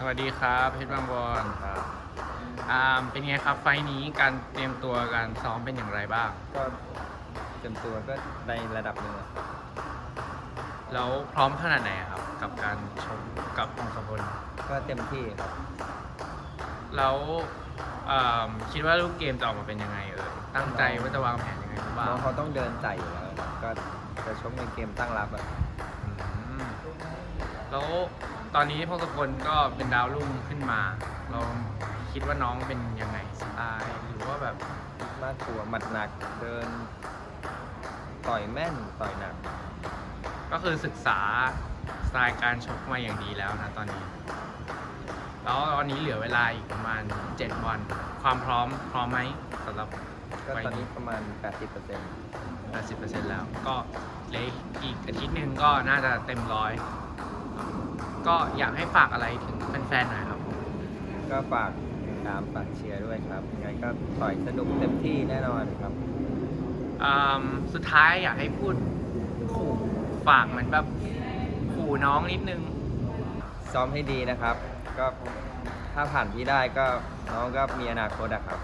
สวัสดีครับเพชรบางบอนครับอ่าเป็นไงครับไฟล์นี้การเตรียมตัวการซ้อมเป็นอย่างไรบ้าง ก็เตรียมตัวก็ในระดับหนึ่งอะแล้วพร้อมขนาดไหนครับ กับการชมกับองคพลก็เต็มที่ครับ แล้วอ่าคิดว่าลูกเกมจะออกมาเป็นยังไงเอ่ยตั้งใจว่าจะวางแผนยังไงหรือเปล่าน้องเขาต้องเดินใส่อยู่แล้วครับก็จะชกในเกมตั้งรับอะอืมแล้ว ตอนนี้พงศพลก็เป็นดาวรุ่งขึ้นมา เราคิดว่าน้องเป็นยังไงสไตล์หรือว่าแบบมากตัวหมัดหนักเดิน ต่อยแม่นต่อยหนัก ก็คือศึกษาสไตล์การชกมาอย่างดีแล้วนะตอนนี้ แล้วตอนนี้เหลือเวลาอีกประมาณ 7 วัน ความพร้อมพร้อมไหมสำหรับก็ไฟตอนล์นี้นี้ประมาณ 80% 80%แล้ว ก็เหลืออีกอาทิตย์หนึ่งก็น่าจะเต็มร้อย ก็อยากให้ฝากอะไรถึงแฟนๆหน่อยครับก็ฝากติดตามฝากเชียร์ด้วยครับยังไงก็ต่อยสนุกเต็มที่แน่นอนครับอืมสุดท้ายอยากให้พูดขู่ฝากเหมือนแบบขู่น้องนิดนึง ซ้อมให้ดีนะครับ ก็ถ้าผ่านที่ได้ก็น้องก็มีอนาคตอะครับ